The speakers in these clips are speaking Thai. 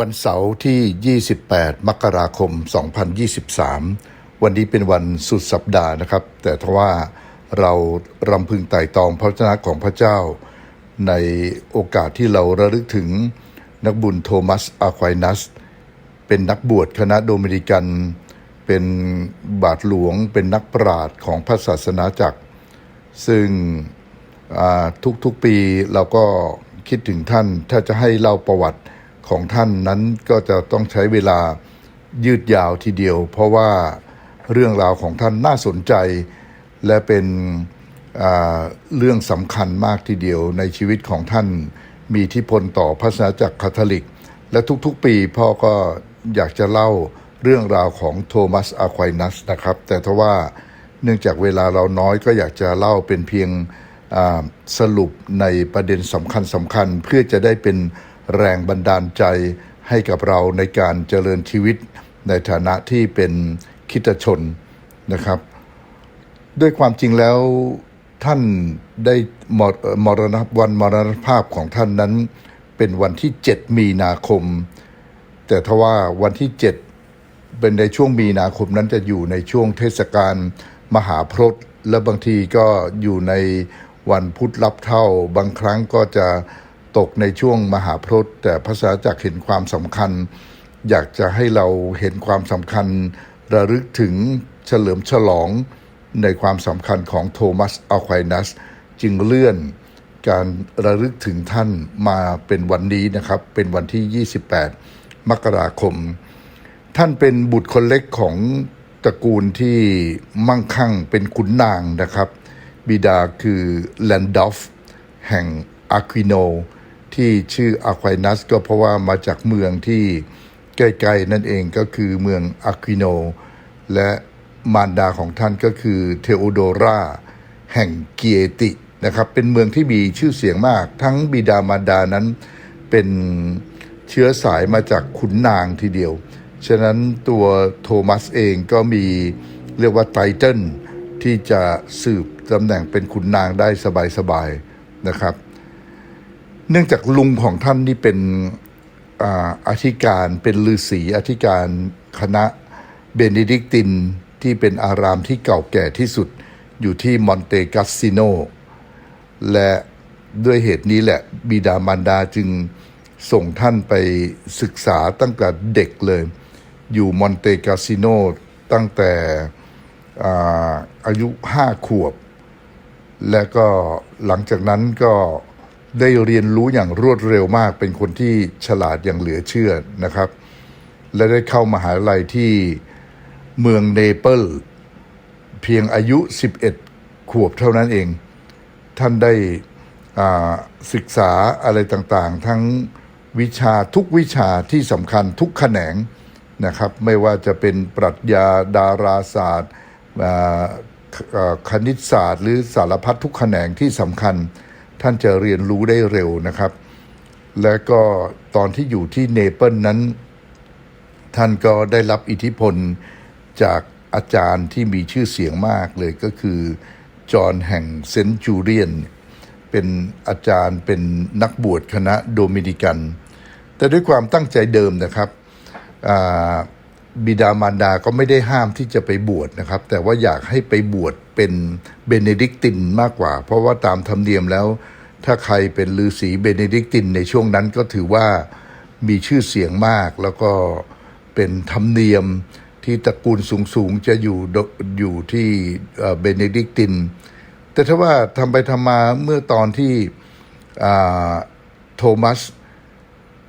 วันเสาร์ที่ 28 มกราคม 2023 วันนี้เป็นวันสุดสัปดาห์นะครับ แต่ทว่าเรารำพึงไต่ตองพระวจนะของพระเจ้า ในโอกาสที่เราระลึกถึงนักบุญโทมัสอาควายนัส เป็นนักบวชคณะโดมินิกัน เป็นบาทหลวง เป็นนักปราชญ์ของพระศาสนาจักร ซึ่งทุกๆปีเราก็คิดถึงท่านถ้าจะให้เล่าประวัติ ของท่านนั้นก็จะต้องใช้เวลายืดยาวทีเดียว เพราะว่าเรื่องราวของท่านน่าสนใจ และเป็นเรื่องสำคัญมากทีเดียวในชีวิตของท่านมีทธิพลต่อพระศาสนาจักรคาทอลิก และทุกๆปีพ่อก็อยากจะเล่าเรื่องราวของโทมัสอาควายนัสนะครับ แต่ทว่าเนื่องจากเวลาเราน้อยก็อยากจะเล่าเป็นเพียงสรุปในประเด็นสำคัญสำคัญเพื่อจะได้เป็น แรงบันดาลใจให้กับเราในการเจริญชีวิตในฐานะที่เป็นคริดชนนะครับ ด้วยความจริงแล้วท่านได้มรมรณวันมรณภาพของท่านนั้น เป็นวันที่ 7 มีนาคม แต่ทว่าวันที่ 7 เป็นในช่วงมีนาคมนั้นจะอยู่ในช่วงเทศกาลมหาพรตและบางทีก็อยู่ในวันพุธรับเท่า บางครั้งก็จะ ตกในช่วงมหาพรตแต่ภาษาจักเห็นความสำคัญ อยากจะให้เราเห็นความสำคัญ ระลึกถึงเฉลิมฉลองในความสำคัญของโทมัสอัลควายนัส จึงเลื่อนการระลึกถึงท่านมาเป็นวันนี้นะครับ เป็นวันที่ 28 มกราคม ท่านเป็นบุตรคนเล็กของตระกูลที่มั่งคั่งเป็นขุนนางนะครับ บิดาคือแลนดอฟแห่งอาควิโน ที่ชื่ออาควายนัสก็เพราะว่ามาจากเมืองที่ใกล้ๆนั่นเองก็คือเมืองอาควิโน และมารดาของท่านก็คือเทโอโดราแห่งเกียตินะครับ เป็นเมืองที่มีชื่อเสียงมาก ทั้งบิดามารดานั้นเป็นเชื้อสายมาจากขุนนางทีเดียว ฉะนั้นตัวโทมัสเองก็มีเรียกว่าไตเติลที่จะสืบตำแหน่งเป็นขุนนางได้สบายๆนะครับ เนื่องจากลุงของท่านนี่เป็นอธิการเป็นฤาษีอธิการคณะเบนดิกตินที่เป็นอารามที่เก่าแก่ที่สุดอยู่ที่มอนเตกัสซิโน และด้วยเหตุนี้แหละบิดามารดาจึงส่งท่านไปศึกษาตั้งแต่เด็กเลย อยู่มอนเตกาซิโนตั้งแต่ออายุห้าขวบ และก็หลังจากนั้นก็ ได้เรียนรู้อย่างรวดเร็วมาก เป็นคนที่ฉลาดอย่างเหลือเชื่อนะครับ และได้เข้ามหาลัยที่เมืองเนเปิลเพียงอายุ 11 ขวบเท่านั้นเอง ท่านได้ศึกษาอะไรต่างๆ ทั้งวิชาทุกวิชาที่สำคัญทุกแขนงนะครับ ไม่ว่าจะเป็นปรัชญาดาราศาสตร์คณิตศาสตร์ หรือสารพัดทุกแขนงที่สำคัญ ท่านจะเรียนรู้ได้เร็วนะครับ และก็ตอนที่อยู่ที่เนเปิลนั้น ท่านก็ได้รับอิทธิพลจากอาจารย์ที่มีชื่อเสียงมากเลยก็คือ จอห์นแห่งเซนต์จูเรียน เป็นอาจารย์เป็นนักบวชคณะโดมินิกัน แต่ด้วยความตั้งใจเดิมนะครับอ่า บิดามารดาก็ไม่ได้ห้ามที่จะไปบวชนะครับ แต่ว่าอยากให้ไปบวชเป็นเบเนดิกตินมากกว่า เพราะว่าตามธรรมเนียมแล้ว ถ้าใครเป็นฤาษีเบเนดิกตินในช่วงนั้นก็ถือว่ามีชื่อเสียงมาก แล้วก็เป็นธรรมเนียมที่ตระกูลสูงๆจะอยู่ดอยู่ที่เบเนดิกติน แต่ถ้าว่าทำไปทำมาเมื่อตอนที่โทมัส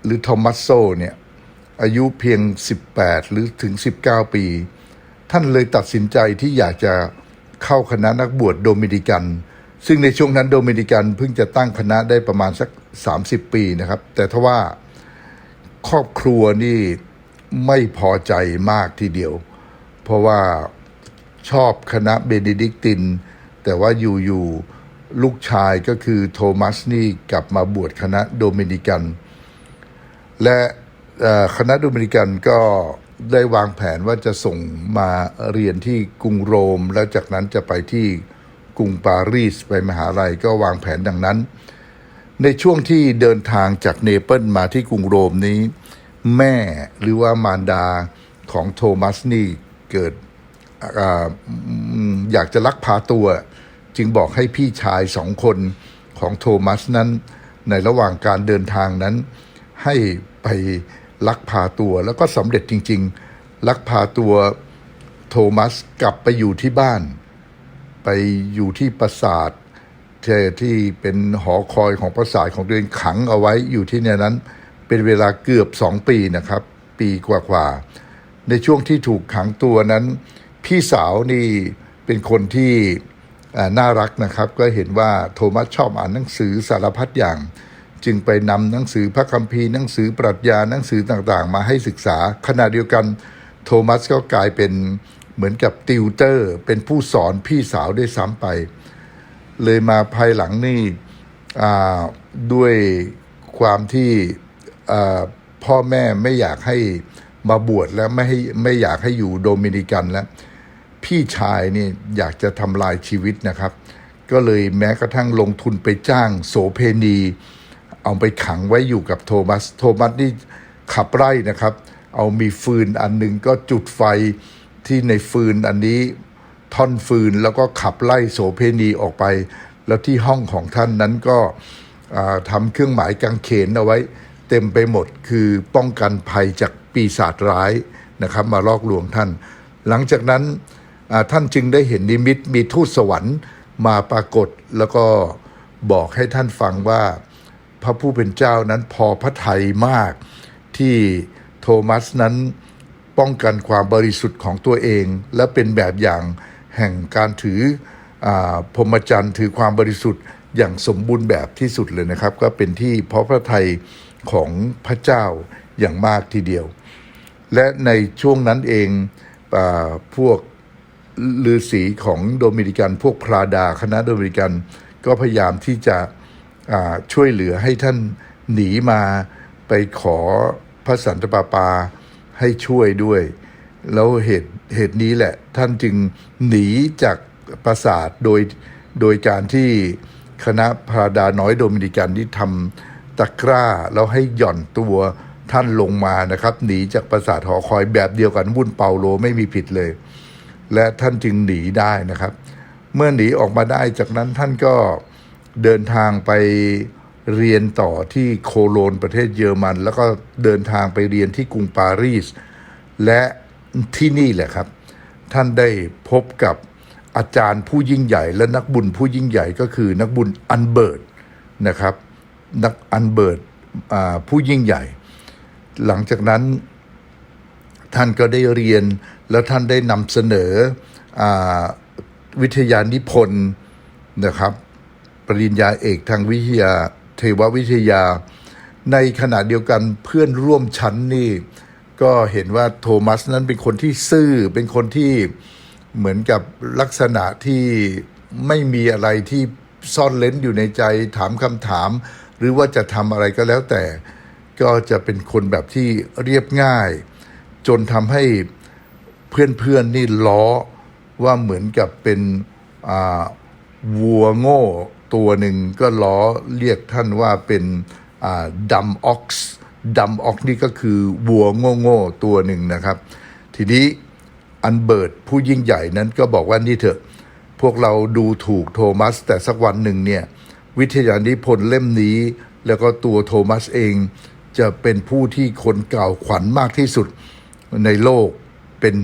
หรือโทมัสโซเนี่ย อายุเพียง 18 หรือถึง 19 ปี ท่านเลยตัดสินใจที่อยากจะเข้าคณะนักบวชโดมินิกัน ซึ่งในช่วงนั้นโดมินิกันเพิ่งจะตั้งคณะได้ประมาณสัก 30 ปีนะครับ แต่ทว่าครอบครัวนี่ไม่พอใจมากทีเดียว เพราะว่าชอบคณะเบเนดิกติน แต่ว่าอยู่ๆลูกชายก็คือโทมัสนี่กลับมาบวชคณะโดมินิกัน และ คณะโดมินิกันก็ได้วางแผนว่าจะส่งมาเรียนที่กรุงโรม แล้วจากนั้นจะไปที่กรุงปารีสไปมหาลัยก็วางแผนดังนั้น ในช่วงที่เดินทางจากเนเปิลมาที่กรุงโรมนี้ แม่หรือว่ามารดาของโทมัสนี่เกิดออยากจะลักพาตัว จึงบอกให้พี่ชายสองคนของโทมัสนั้น ในระหว่างการเดินทางนั้นให้ไป ลักพาตัวแล้วก็สำเร็จจริง ๆ ลักพาตัวโทมัสกลับไปอยู่ที่บ้าน ไปอยู่ที่ปราสาทที่เป็นหอคอยของปราสาทของตัวเองขังเอาไว้อยู่ที่เนี่ยนั้น เป็นเวลาเกือบสองปีนะครับ ปีกว่าๆในช่วงที่ถูกขังตัวนั้น พี่สาวนี่เป็นคนที่น่ารักนะครับ ก็เห็นว่าโทมัสชอบอ่านหนังสือสารพัดอย่าง จึงไปนำหนังสือพระคัมภีร์หนังสือปรัชญาหนังสือต่างๆ มาให้ศึกษา ขณะเดียวกันโทมัสก็กลายเป็นเหมือนกับติวเตอร์ เป็นผู้สอนพี่สาวด้วยซ้ำไป เลยมาภายหลังนี่ด้วยความที่พ่อแม่ไม่อยากให้มาบวชแล้วไม่ให้ไม่อยากให้อยู่โดมินิกันแล้ว พี่ชายนี่อยากจะทำลายชีวิตนะครับ ก็เลยแม้กระทั่งลงทุนไปจ้างโสเพณี เอาไปขังไว้อยู่กับโทมัส โทมัสนี่ขับไล่นะครับ เอามีฟืนอันหนึ่งก็จุดไฟที่ในฟืนอันนี้ท่อนฟืนแล้วก็ขับไล่โสเพณีออกไป แล้วที่ห้องของท่านนั้นก็ทำเครื่องหมายกางเขนเอาไว้ เต็มไปหมดคือป้องกันภัยจากปีศาจร้ายนะครับมาลอกลวงท่าน หลังจากนั้นท่านจึงได้เห็นนิมิตมีทูตสวรรค์มาปรากฏแล้วก็บอกให้ท่านฟังว่า พระผู้เป็นเจ้านั้นพอพระทัยมาก ที่โทมัสนั้นป้องกันความบริสุทธิ์ของตัวเอง และเป็นแบบอย่างแห่งการถืออาพรหมจรรย์ถือความบริสุทธิ์อย่างสมบูรณ์แบบที่สุดเลยนะครับ ก็เป็นที่เพราะพระทัยของพระเจ้าอย่างมากทีเดียว และในช่วงนั้นเองอาพวกฤาษีของโดมินิกัน พวกพราดาคณะโดมินิกัน ก็พยายามที่จะ ช่วยเหลือให้ท่านหนีมาไปขอพระสันตะปาปาให้ช่วยด้วย แล้วเหตุเหตุนี้แหละท่านจึงหนีจากปราสาทโดยโดยการที่คณะพราดาน้อยโดมินิกันที่ทำตะกร้า แล้วให้หย่อนตัวท่านลงมานะครับ หนีจากปราสาทหอคอยแบบเดียวกันวุ่นเปาโลไม่มีผิดเลย และท่านจึงหนีได้นะครับ เมื่อหนีออกมาได้จากนั้นท่านก็ เดินทางไปเรียนต่อที่โคโลนประเทศเยอรมัน แล้วก็เดินทางไปเรียนที่กรุงปารีส และที่นี่แหละครับ ท่านได้พบกับอาจารย์ผู้ยิ่งใหญ่ และนักบุญผู้ยิ่งใหญ่ก็คือนักบุญอันเบิร์ตนะครับ นักอันเบิร์ตผู้ยิ่งใหญ่ หลังจากนั้นท่านก็ได้เรียนแล้วท่านได้นำเสนออวิทยานิพนธ์นะครับ ปริญญาเอกทางวิทยาเทววิทยา ในขณะเดียวกันเพื่อนร่วมชั้นนี่ ก็เห็นว่าโทมัสนั้นเป็นคนที่ซื่อเป็นคนที่เหมือนกับลักษณะที่ไม่มีอะไรที่ซ่อนเล้นอยู่ในใจถามคำถาม หรือว่าจะทำอะไรก็แล้วแต่ ก็จะเป็นคนแบบที่เรียบง่าย จนทำให้เพื่อนๆนี่ล้อว่าเหมือนกับเป็นวัวโง่ ตัวหนึ่งก็ล้อเรียกท่านว่าเป็นดัมออกซ์ดัมออกนี่ก็คือวัวโง่ๆตัวหนึ่งนะครับ ทีนี้อันเบิร์ตผู้ยิ่งใหญ่นั้นก็บอกว่านี่เถอะ พวกเราดูถูกโทมัส แต่สักวันหนึ่งเนี่ย วิทยานิพนธ์เล่มนี้ แล้วก็ตัวโทมัสเองจะเป็นผู้ที่คนกล่าวขวัญมากที่สุดในโลก เป็น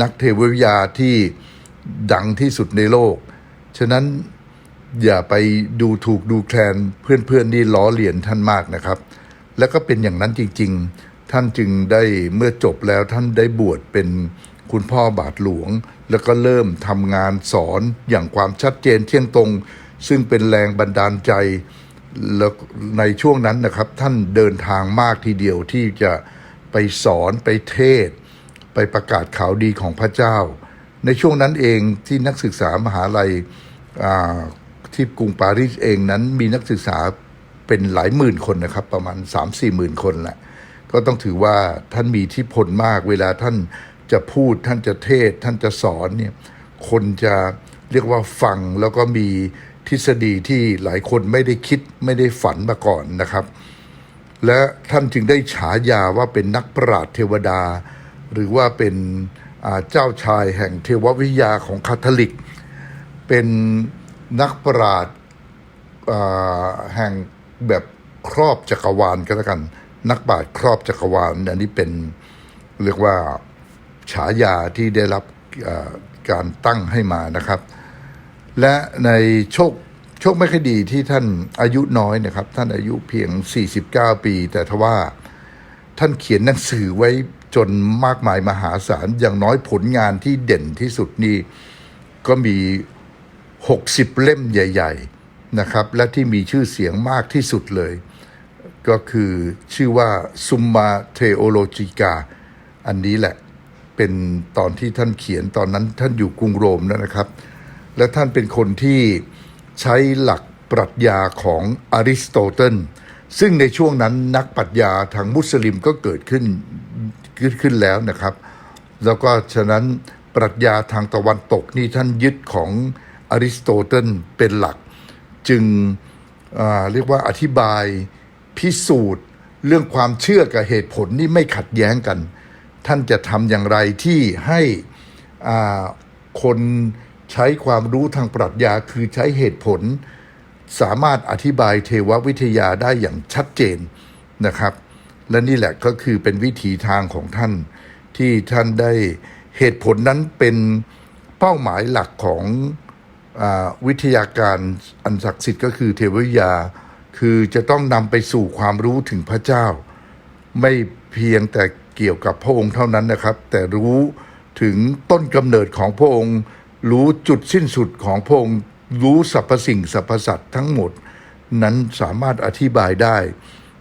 นักเทววิทยาที่ดังที่สุดในโลก ฉะนั้น อย่าไปดูถูกดูแคลนเพื่อนๆนี่ล้อเลียนท่านมากนะครับ แล้วก็เป็นอย่างนั้นจริง ๆ ท่านจึงได้เมื่อจบแล้วท่านได้บวชเป็นคุณพ่อบาทหลวง แล้วก็เริ่มทำงานสอนอย่างความชัดเจนเที่ยงตรง ซึ่งเป็นแรงบันดาลใจแล้วในช่วงนั้นนะครับ ท่านเดินทางมากทีเดียวที่จะไปสอนไปเทศ ไปประกาศข่าวดีของพระเจ้า ในช่วงนั้นเองที่นักศึกษามหาลัย ที่กรุงปารีสเองนั้นมีนักศึกษาเป็นหลายหมื่นคนนะครับ ประมาณ 3 4หมื่นคนแหละก็ต้องถือว่าท่านมีที่พลมาก เวลาท่านจะพูดท่านจะเทศ ท่านจะสอนเนี่ยคนจะเรียกว่าฟังแล้วก็มีทฤษฎีที่หลายคนไม่ได้คิดไม่ได้ฝันมาก่อนนะครับ และท่านจึงได้ฉายาว่าเป็นนักปราชญ์เทวดา หรือว่าเป็นเจ้าชายแห่งเทววิทยาของคาทอลิก เป็น นักปราชญ์แห่งแบบครอบจักรวาลก็แล้วกัน นักปราชญ์ครอบจักรวาลอันนี้เป็นเรียกว่าฉายาที่ได้รับการตั้งให้มานะครับ และในโชคโชคไม่ค่อยดีที่ท่านอายุน้อยนะครับ ท่านอายุเพียง 49 ปี แต่ทว่าท่านเขียนหนังสือไว้จนมากมายมหาศาลอย่างน้อยผลงานที่เด่นที่สุดนี่ก็มี 60 เล่มใหญ่ ๆนะครับ และที่มีชื่อเสียงมากที่สุดเลย ก็คือชื่อว่า Summa Theologica อันนี้แหละเป็นตอนที่ท่านเขียนตอนนั้นท่านอยู่กรุงโรมนะครับ และท่านเป็นคนที่ใช้หลักปรัชญาของอริสโตเติลซึ่งในช่วงนั้นนักปรัชญาทางมุสลิมก็เกิดขึ้นขึ้นขึ้นแล้วนะครับ แล้วก็ฉะนั้นปรัชญาทางตะวันตกนี่ท่านยึดของ อริสโตเติลเป็นหลัก จึงเรียกว่าอธิบายพิสูจน์เรื่องความเชื่อกับเหตุผลนี่ไม่ขัดแย้งกัน ท่านจะทำอย่างไรที่ให้คนใช้ความรู้ทางปรัชญาคือใช้เหตุผล สามารถอธิบายเทววิทยาได้อย่างชัดเจนนะครับ และนี่แหละก็คือเป็นวิถีทางของท่านที่ท่านได้เหตุผลนั้นเป็นเป้าหมายหลักของ วิทยาการอันศักดิ์สิทธิ์ก็คือเทววิยา คือจะต้องนำไปสู่ความรู้ถึงพระเจ้า ไม่เพียงแต่เกี่ยวกับพระองค์เท่านั้นนะครับ แต่รู้ถึงต้นกำเนิดของพระองค์ รู้จุดสิ้นสุดของพระองค์ รู้สรรพสิ่งสรรพสัตว์ทั้งหมด นั้นสามารถอธิบายได้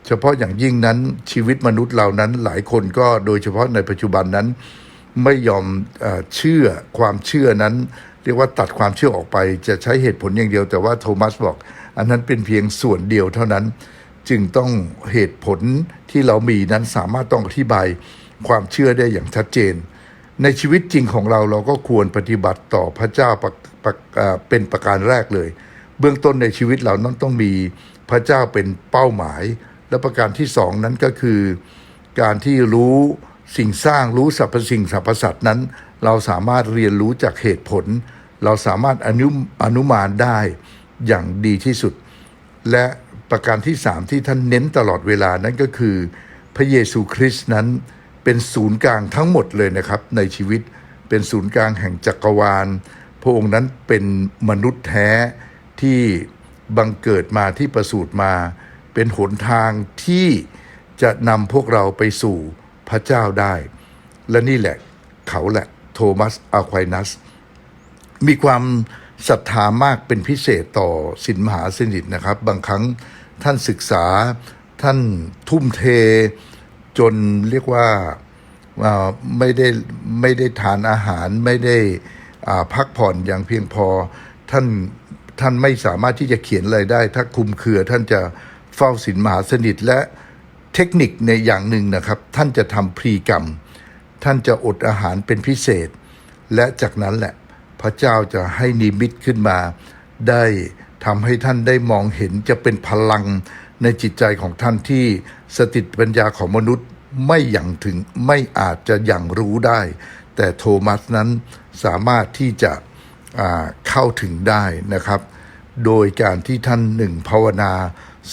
เฉพาะอย่างยิ่งนั้นชีวิตมนุษย์เหล่านั้นหลายคนก็โดยเฉพาะในปัจจุบันนั้น ไม่ยอมเชื่อความเชื่อนั้น เรียกว่าตัดความเชื่อออกไปจะใช้เหตุผลอย่างเดียว แต่ว่าโทมัสบอก อันนั้นเป็นเพียงส่วนเดียวเท่านั้น จึงต้องเหตุผลที่เรามีนั้นสามารถต้องอธิบายความเชื่อได้อย่างชัดเจน ในชีวิตจริงของเราเราก็ควรปฏิบัติต่อพระเจ้าเป็นประการแรกเลย เบื้องต้นในชีวิตเรานั้นต้องมีพระเจ้าเป็นเป้าหมาย และประการที่สองนั้นก็คือ การที่รู้สิ่งสร้างรู้สรรพสิ่งสรรพสัตว์นั้น เราสามารถเรียนรู้จากเหตุผล เราสามารถอนุอนุมานได้อย่างดีที่สุด และประการที่สามที่ท่านเน้นตลอดเวลานั้นก็คือ พระเยซูคริสต์นั้นเป็นศูนย์กลางทั้งหมดเลยนะครับ ในชีวิตเป็นศูนย์กลางแห่งจักรวาล พระองค์นั้นเป็นมนุษย์แท้ที่บังเกิดมาที่ประสูติมา เป็นหนทางที่จะนำพวกเราไปสู่พระเจ้าได้ และนี่แหละเขาแหละ ทมัสอาควายนัส มีความศรัทธามากเป็นพิเศษต่อสินมหาสนิทนะครับ บางครั้งท่านศึกษาท่านทุ่มเทจนเรียกว่าไม่ได้ไม่ได้ทานอาหารไม่ได้พักผ่อนอย่างเพียงพอท่านท่านไม่สามารถที่จะเขียนอะไรได้ ถ้าคุมเครือท่านจะเฝ้าสินมหาสนิทและเทคนิคในอย่างหนึ่งนะครับ ท่านจะทำพรีกรรม ท่านจะอดอาหารเป็นพิเศษ และจากนั้นแหละพระเจ้าจะให้นิมิตขึ้นมา ได้ทำให้ท่านได้มองเห็นจะเป็นพลังในจิตใจของท่านที่สติปัญญาของมนุษย์ไม่อย่างถึงไม่อาจจะอย่างรู้ได้ แต่โทมัสนั้นสามารถที่จะเข้าถึงได้นะครับ โดยการที่ท่านหนึ่งภาวนา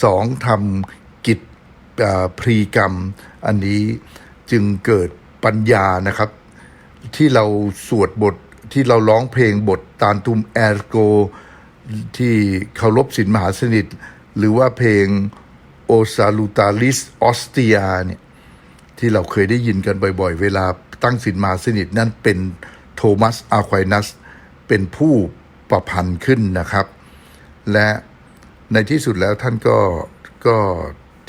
สองทำกิจพรีกรรม อันนี้จึงเกิด ปัญญานะครับ ที่เราสวดบทที่เราร้องเพลงบทตานตุมแอร์โก ที่เคารพสินมหาสนิท หรือว่าเพลงโอซาลูตาลิสออสเตียเนี่ยที่เราเคยได้ยินกันบ่อยๆ เวลาตั้งสินมหาสนิทนั่นเป็นโทมัสอาควายนัสเป็นผู้ประพันธ์ขึ้นนะครับ และในที่สุดแล้วท่านก็ก็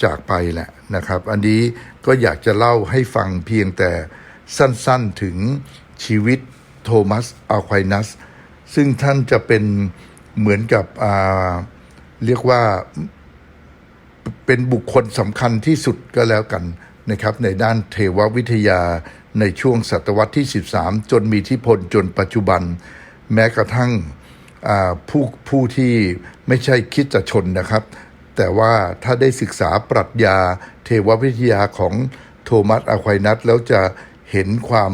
จากไปแหละนะครับ อันนี้ ก็อยากจะเล่าให้ฟังเพียงแต่สั้นๆถึงชีวิตโทมัสอควายนัส ซึ่งท่านจะเป็นเหมือนกับเรียกว่าเป็นบุคคลสำคัญที่สุดก็แล้วกันนะครับ ในด้านเทววิทยาในช่วงศตวรรษที่ 13 จนมีอิที่พลจนปัจจุบัน แม้กระทั่งผู้ผู้ที่ไม่ใช่คิดจะชนนะครับ แต่ว่าถ้าได้ศึกษาปรัชญาเทววิทยาของโทมัสอควายนัสแล้วจะเห็นความ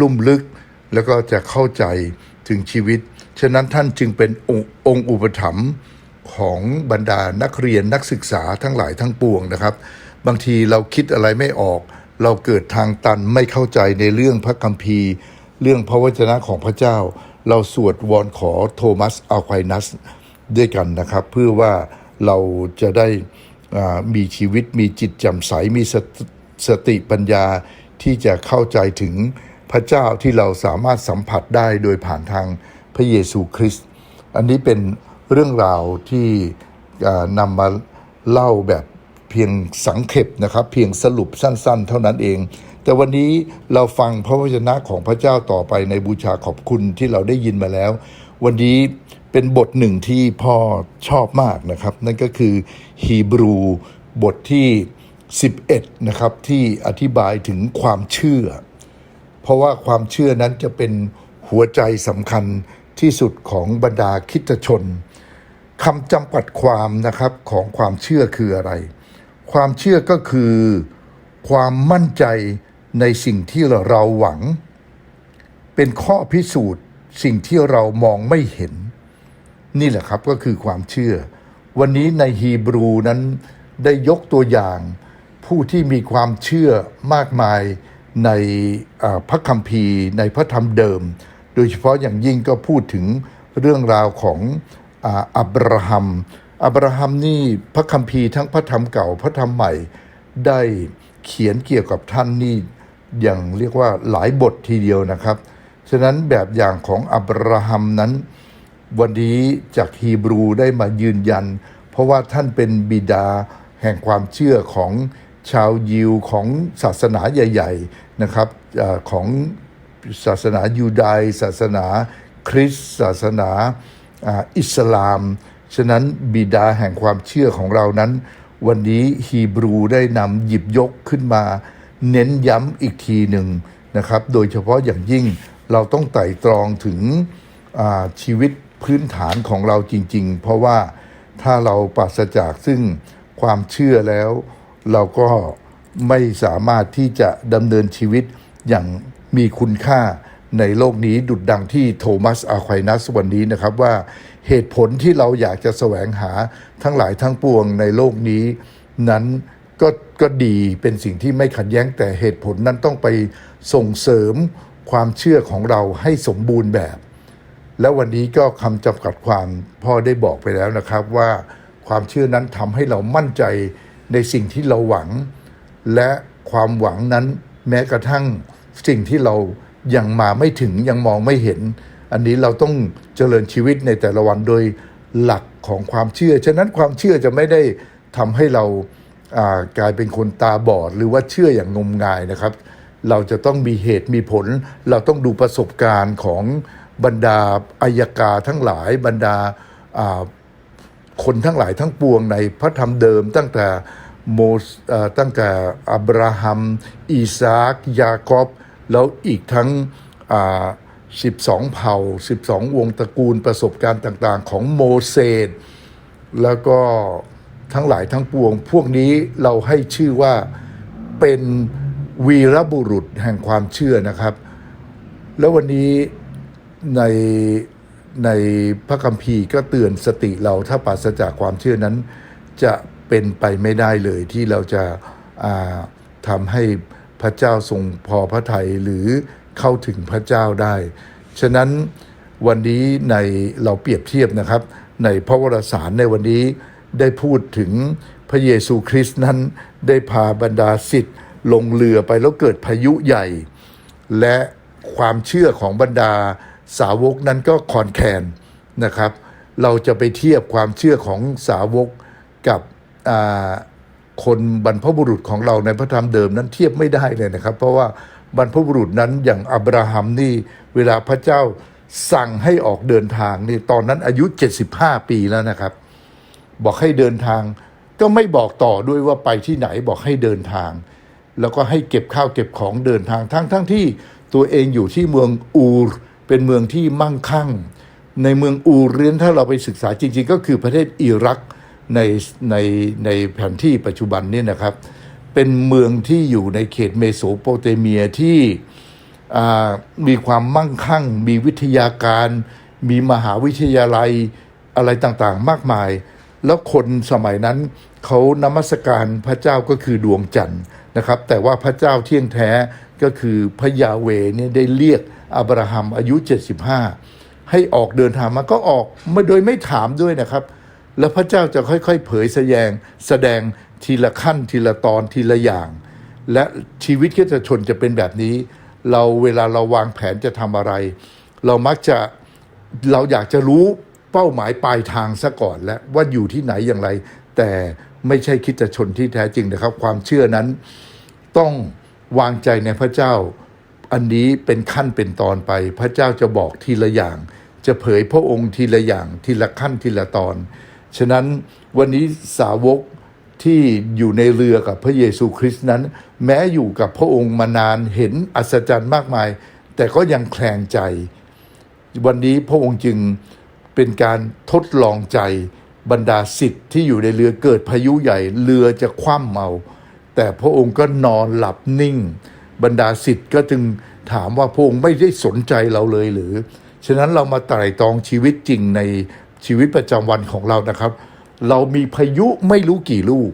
ลุ่มลึก แล้วก็จะเข้าใจถึงชีวิต ฉะนั้นท่านจึงเป็นองค์องค์อุปถัมภ์ของบรรดานักเรียนนักศึกษาทั้งหลายทั้งปวงนะครับ บางทีเราคิดอะไรไม่ออก เราเกิดทางตันไม่เข้าใจในเรื่องพระคัมภีร์ เรื่องพระวจนะของพระเจ้า เราสวดวอนขอโทมัสอัลควายนัสด้วยกันนะครับ เพื่อว่า เราจะได้มีชีวิตมีจิตแจ่มใสมีสติสติปัญญาที่จะเข้าใจถึงพระเจ้าที่เราสามารถสัมผัสได้โดยผ่านทางพระเยซูคริสต์อันนี้เป็นเรื่องราวที่นำมาเล่าแบบเพียงสังเขปนะครับ เพียงสรุปสั้น ๆ เท่านั้นเอง แต่วันนี้เราฟังพระวจนะของพระเจ้าต่อไปในบูชาขอบคุณที่เราได้ยินมาแล้ว วันนี้ เป็นบทหนึ่งที่พ่อชอบมากนะครับ นั่นก็คือฮีบรูบทที่ 11 นะครับที่อธิบายถึงความเชื่อ เพราะว่าความเชื่อนั้นจะเป็นหัวใจสำคัญที่สุดของบรรดาคิดชนคำจำกัดความนะครับของความเชื่อคืออะไร ความเชื่อก็คือความมั่นใจในสิ่งที่เราหวัง เป็นข้อพิสูจน์สิ่งที่เรามองไม่เห็น นี่แหละครับก็คือความเชื่อ วันนี้ในฮีบรูนั้นได้ยกตัวอย่าง ผู้ที่มีความเชื่อมากมายในพระคัมภีร์ ในพระธรรมเดิม โดยเฉพาะอย่างยิ่งก็พูดถึงเรื่องราวของอาอับราฮัม อับราฮัมนี่พระคัมภีร์ทั้งพระธรรมเก่าพระธรรมใหม่ได้เขียนเกี่ยวกับท่านนี่อย่างเรียกว่าหลายบททีเดียวนะครับ ฉะนั้นแบบอย่างของอับราฮัมนั้น วันนี้จากฮีบรูได้มายืนยัน เพราะว่าท่านเป็นบิดาแห่งความเชื่อของชาวยิวของศาสนาใหญ่ ๆนะครับอของศาสนายูดายศาสนาคริสต์ศาสนาอิสลาม ฉะนั้นบิดาแห่งความเชื่อของเรานั้น วันนี้ฮีบรูได้นำหยิบยกขึ้นมา เน้นย้ำอีกทีหนึ่งนะครับ โดยเฉพาะอย่างยิ่งเราต้องไต่ตรองถึงชีวิต พื้นฐานของเราจริง ๆ เพราะว่าถ้าเราปราศจากซึ่งความเชื่อแล้ว เราก็ไม่สามารถที่จะดำเนินชีวิตอย่างมีคุณค่าในโลกนี้ดุดดังที่โทมัสอาควายนัสวันนี้นะครับว่าเหตุผลที่เราอยากจะแสวงหาทั้งหลายทั้งปวงในโลกนี้ นั้นก็ก็ดีเป็นสิ่งที่ไม่ขัดแย้งแต่เหตุผลนั้นต้องไปส่งเสริมความเชื่อของเราให้สมบูรณ์แบบ แล้ววันนี้ก็คำจำกัดความพ่อได้บอกไปแล้วนะครับว่าความเชื่อนั้นทำให้เรามั่นใจในสิ่งที่เราหวัง และความหวังนั้นแม้กระทั่งสิ่งที่เรายังมาไม่ถึงยังมองไม่เห็น อันนี้เราต้องเจริญชีวิตในแต่ละวันโดยหลักของความเชื่อ ฉะนั้นความเชื่อจะไม่ได้ทำให้เราากลายเป็นคนตาบอด หรือว่าเชื่ออย่างงมงายนะครับ เราจะต้องมีเหตุมีผล เราต้องดูประสบการณ์ของ บรรดาอายกาทั้งหลายบรรดาคนทั้งหลายทั้งปวงในพระธรรมเดิมตั้งแต่โมสตั้งแต่อับราฮัม อีสากยากอบ แล้วอีกทั้ง12 เผ่า 12 วงตระกูลประสบการณ์ต่าง ๆ ของโมเสสแล้วก็ทั้งหลายทั้งปวง พวกนี้เราให้ชื่อว่าเป็นวีรบุรุษแห่งความเชื่อนะครับ แล้ววันนี้ ในในพระคัมภีร์ก็เตือนสติเราถ้าปราศจากความเชื่อนั้น จะเป็นไปไม่ได้เลยที่เราจะาทำให้พระเจ้าทรงพอพระทัยหรือเข้าถึงพระเจ้าได้ ฉะนั้นวันนี้ในเราเปรียบเทียบนะครับ ในพระวรสารในวันนี้ได้พูดถึงพระเยซูคริสต์นั้นได้พาบรรดาสิทธิ์ลงเรือไปแล้วเกิดพายุใหญ่ และความเชื่อของบรรดา สาวกนั้นก็คอนแคนนะครับ เราจะไปเทียบความเชื่อของสาวกกับคนบรรพบุรุษของเราในพระธรรมเดิมนั้นเทียบไม่ได้เลยนะครับ เพราะว่าบรรพบุรุษนั้นอย่างอับราฮัมนี่เวลาพระเจ้าสั่งให้ออกเดินทางนี่ตอนนั้นอายุ 75 ปีแล้วนะครับ บอกให้เดินทาง ก็ไม่บอกต่อด้วยว่าไปที่ไหนบอกให้เดินทาง แล้วก็ให้เก็บข้าวเก็บของเดินทางทั้งทั้งที่ตัวเองอยู่ที่เมืองอูร เป็นเมืองที่มั่งคั่ง ในเมืองอูเรียนถ้าเราไปศึกษาจริง ๆ ก็คือประเทศอิรักในในในแผนที่ปัจจุบันนี่นะครับ เป็นเมืองที่อยู่ในเขตเมโสโปเตเมียที่มีความมั่งคั่ง มีวิทยาการ มีมหาวิทยาลัยอะไรต่างๆ มากมาย แล้วคนสมัยนั้น เขานมัสการพระเจ้าก็คือดวงจันทร์นะครับ แต่ว่าพระเจ้าเที่ยงแท้ก็คือพระยาเวเนี่ยได้เรียกอับราฮัมอายุ 75 ให้ออกเดินทางมาก็ออกมาโดยไม่ถามด้วยนะครับ แล้วพระเจ้าจะค่อยๆ เผยแสดงแสดงทีละขั้นทีละตอนทีละอย่าง และชีวิตคริสตชนจะเป็นแบบนี้ เราเวลาเราวางแผนจะทำอะไร เรามักจะเราอยากจะรู้เป้าหมายปลายทางซะก่อนและว่าอยู่ที่ไหนอย่างไร แต่ ไม่ใช่คริสตชนที่แท้จริงนะครับ ความเชื่อนั้นต้องวางใจในพระเจ้า อันนี้เป็นขั้นเป็นตอนไป พระเจ้าจะบอกทีละอย่าง จะเผยพระองค์ทีละอย่างทีละขั้นทีละตอน ฉะนั้นวันนี้สาวกที่อยู่ในเรือกับพระเยซูคริสต์นั้น แม้อยู่กับพระองค์มานานเห็นอัศจรรย์มากมาย แต่ก็ยังแคลงใจ วันนี้พระองค์จึงเป็นการทดลองใจ บรรดาสิทธิ์ที่อยู่ในเรือเกิดพายุใหญ่เรือจะคว่ำเมา แต่พระองค์ก็นอนหลับนิ่ง บรรดาสิทธิ์ก็จึงถามว่าพระองค์ไม่ได้สนใจเราเลยหรือ ฉะนั้นเรามาไต่ตองชีวิตจริงในชีวิตประจำวันของเรานะครับ เรามีพายุไม่รู้กี่ลูก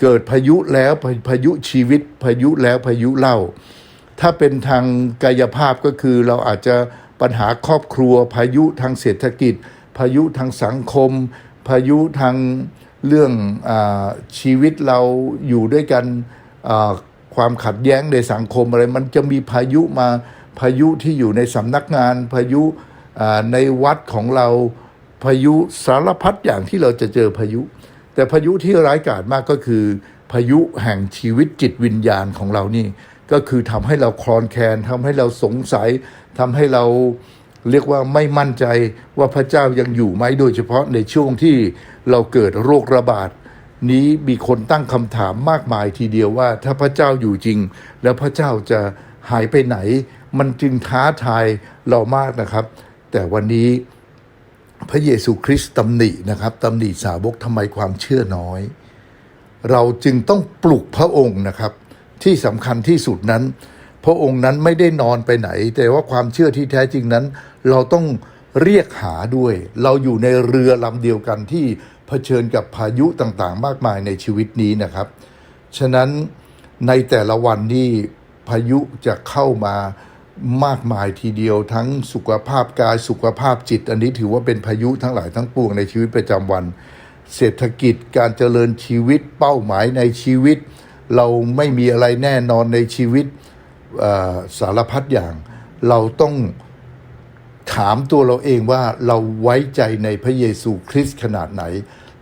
เกิดพายุแล้วพพายุชีวิตพายุแล้วพายุเล่า ถ้าเป็นทางกายภาพก็คือเราอาจจะปัญหาครอบครัวพายุทางเศรษฐกิจ พายุทางสังคม พายุทางเรื่องอชีวิตเราอยู่ด้วยกันความขัดแย้งในสังคมอะไร มันจะมีพายุมาพายุที่อยู่ในสำนักงาน พายุในวัดของเราพายุสารพัดอย่างที่เราจะเจอพายุ แต่พายุที่ร้ายกาจมากก็คือ พายุแห่งชีวิตจิตวิญญาณของเรานี่ ก็คือทำให้เราคลอนแคลนทำให้เราสงสัยทำให้เรา เรียกว่าไม่มั่นใจว่าพระเจ้ายังอยู่ไหมโดยเฉพาะในช่วงที่เราเกิดโรคระบาดนี้มีคนตั้งคำถามมากมายทีเดียวว่า ถ้าพระเจ้าอยู่จริง แล้วพระเจ้าจะหายไปไหน มันจึงท้าทายเรามากนะครับ แต่วันนี้พระเยซูคริสต์ตำหนินะครับตำหนิสาวกทำไมความเชื่อน้อย เราจึงต้องปลุกพระองค์นะครับ ที่สำคัญที่สุดนั้น พระองค์นั้นไม่ได้นอนไปไหน แต่ว่าความเชื่อที่แท้จริงนั้น เราต้องเรียกหาด้วย เราอยู่ในเรือลำเดียวกันที่เผชิญกับพายุต่างๆ มากมายในชีวิตนี้นะครับ ฉะนั้นในแต่ละวันนี่พายุจะเข้ามามากมายทีเดียวทั้งสุขภาพกายสุขภาพจิต อันนี้ถือว่าเป็นพายุทั้งหลายทั้งปวงในชีวิตประจำวัน เศรษฐกิจการเจริญชีวิตเป้าหมายในชีวิต เราไม่มีอะไรแน่นอนในชีวิต สารพัดอย่าง เราต้องถามตัวเราเองว่าเราไว้ใจในพระเยซูคริสต์ขนาดไหน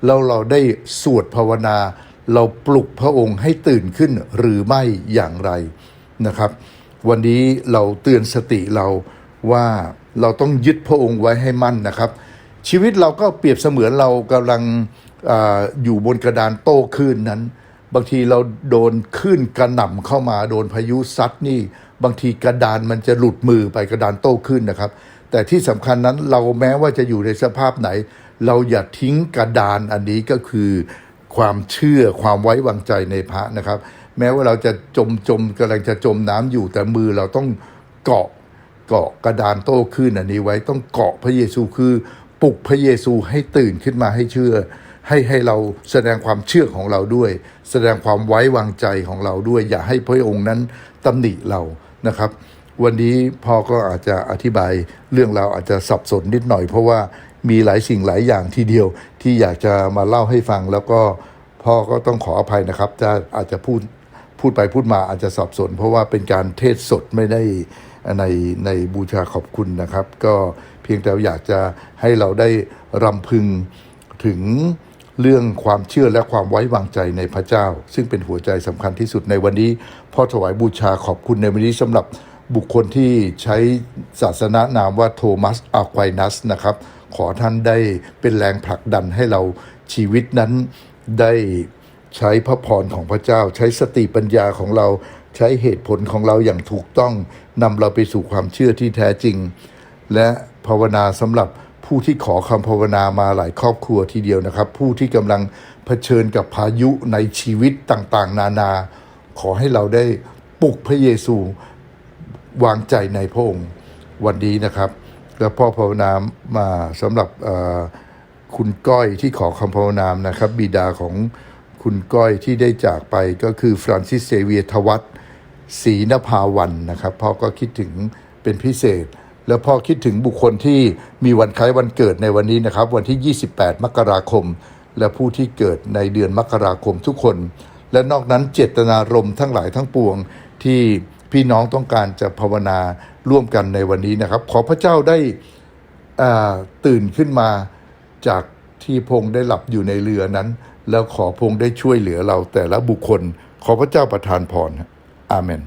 แล้วเราได้สวดภาวนา เราปลุกพระองค์ให้ตื่นขึ้นหรือไม่อย่างไรนะครับ วันนี้เราเตือนสติเราว่าเราต้องยึดพระองค์ไว้ให้มั่นนะครับ ชีวิตเราก็เปรียบเสมือนเรากำลังออยู่บนกระดานโต้คลื่นนั้น บางทีเราโดนคลื่นกระหน่ำเข้ามาโดนพายุซัดนี่ บางทีกระดานมันจะหลุดมือไปกระดานโต้คลื่นนะครับ แต่ที่สำคัญนั้นเราแม้ว่าจะอยู่ในสภาพไหน เราอย่าทิ้งกระดานอันนี้ก็คือ ความเชื่อความไว้วางใจในพระนะครับ แม้ว่าเราจะจมจมกำลังจะจมน้ำอยู่แต่มือเราต้องเกาะเกาะกระดานโต้คลื่นอันนี้ไว้ต้องเกาะพระเยซูคือปลุกพระเยซูให้ตื่นขึ้นมาให้เชื่อ ให้ให้เราแสดงความเชื่อของเราด้วย แสดงความไว้วางใจของเราด้วย อย่าให้พระองค์นั้นตำหนิเรานะครับ วันนี้พ่อก็อาจจะอธิบายเรื่องเราอาจจะสับสนนิดหน่อย เพราะว่ามีหลายสิ่งหลายอย่างทีเดียวที่อยากจะมาเล่าให้ฟัง แล้วก็พ่อก็ต้องขออภัยนะครับ จะอาจจะพูดพูดไปพูดมาอาจจะสับสน เพราะว่าเป็นการเทศสดไม่ได้ในในบูชาขอบคุณนะครับ ก็เพียงแต่อยากจะให้เราได้รำพึงถึง เรื่องความเชื่อและความไว้วางใจในพระเจ้า ซึ่งเป็นหัวใจสำคัญที่สุดในวันนี้พ่อถวายบูชาขอบคุณในวันนี้สำหรับบุคคลที่ใช้ศาสนานามว่าโทมัสอาควายนัสนะครับ ขอท่านได้เป็นแรงผลักดันให้เราชีวิตนั้นได้ใช้พระพรของพระเจ้า ใช้สติปัญญาของเราใช้เหตุผลของเราอย่างถูกต้องนำเราไปสู่ความเชื่อที่แท้จริง และภาวนาสำหรับ ผู้ที่ขอคำภาวนามาหลายครอบครัวทีเดียวนะครับ ผู้ที่กำลังเผชิญกับพายุในชีวิตต่างๆ นานา ขอให้เราได้ปลุกพระเยซูวางใจในพระองค์วันนี้นะครับ แล้วพ่อภาวนามาสำหรับคุณก้อยที่ขอคำภาวนามนะครับ บิดาของคุณก้อยที่ได้จากไปก็คือฟรานซิสเซเวียทวัตศรีนภาวันนะครับพ่อก็คิดถึงเป็นพิเศษ แล้วพอคิดถึงบุคคลที่มีวันคล้ายวันเกิดในวันนี้นะครับ วันที่ 28 มกราคม และผู้ที่เกิดในเดือนมกราคมทุกคน และนอกนั้นเจตนารมณ์ทั้งหลายทั้งปวงที่พี่น้องต้องการจะภาวนาร่วมกันในวันนี้นะครับ ขอพระเจ้าได้อ่าตื่นขึ้นมาจากที่พงได้หลับอยู่ในเรือนั้น แล้วขอพงได้ช่วยเหลือเราแต่ละบุคคล ขอพระเจ้าประทานพรอาเมน